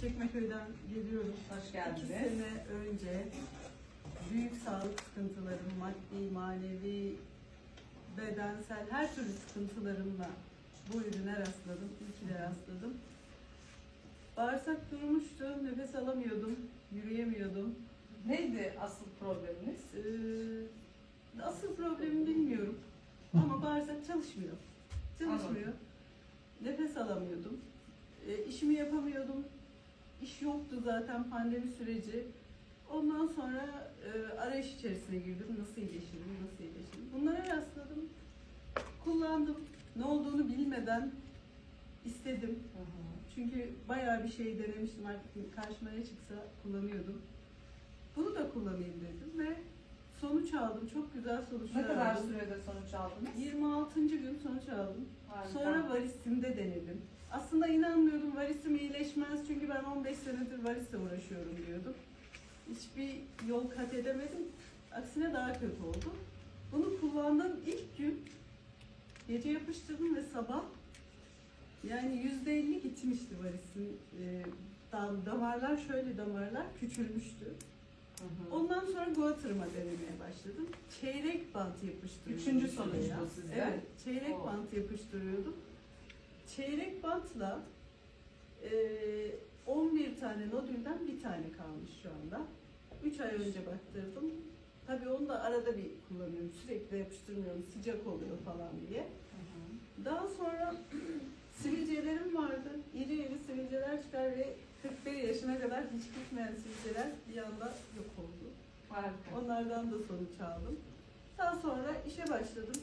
Çekmeköy'den geliyorum. Hoş İki geldiniz. sene önce büyük sağlık sıkıntılarım, maddi, manevi, bedensel her türlü sıkıntılarımla bu ürüne rastladım. İyi ki de rastladım. Bağırsak durmuştu, nefes alamıyordum, yürüyemiyordum. Neydi asıl probleminiz? Ee, asıl problemi bilmiyorum. Ama bağırsak çalışmıyor. Çalışmıyor. Nefes alamıyordum. Ee, işimi yapamıyordum. İş yoktu zaten pandemi süreci. Ondan sonra e, arayış içerisine girdim. Nasıl iyileşirim, nasıl iyileşirim. Bunlara rastladım. Kullandım. Ne olduğunu bilmeden istedim. Çünkü bayağı bir şey denemiştim karşıma ne çıksa kullanıyordum. Bunu da kullanayım dedim ve sonuç aldım. Çok güzel sonuçlar Ne kadar aldım. sürede sonuç aldınız? 26. gün sonuç aldım. Harika. Sonra varisimde denedim. Aslında inanmıyordum varisim iyileşmez çünkü ben 15 senedir varisle uğraşıyorum diyordum. Hiçbir yol kat edemedim. Aksine daha kötü oldu. Bunu kullandığım ilk gün gece yapıştırdım ve sabah yani yüzde elli gitmişti varisin. E, dam- damarlar şöyle damarlar küçülmüştü. Ondan sonra Guatırma denemeye başladım. Çeyrek bant yapıştırıyordum. Üçüncü sonuç bu sizde. Evet, çeyrek Oo. bant yapıştırıyordum. Çeyrek bantla e, 11 tane nodülden bir tane kalmış şu anda. 3 ay önce baktırdım. Tabii onu da arada bir kullanıyorum. Sürekli yapıştırmıyorum. Sıcak oluyor falan diye. Daha sonra sivilcelerim vardı. İri iri sivilceler çıkar ve 41 yaşına kadar hiç gitmeyen sivilceler bir anda yok oldu. Harika. Onlardan da sonuç aldım. Daha sonra işe başladım.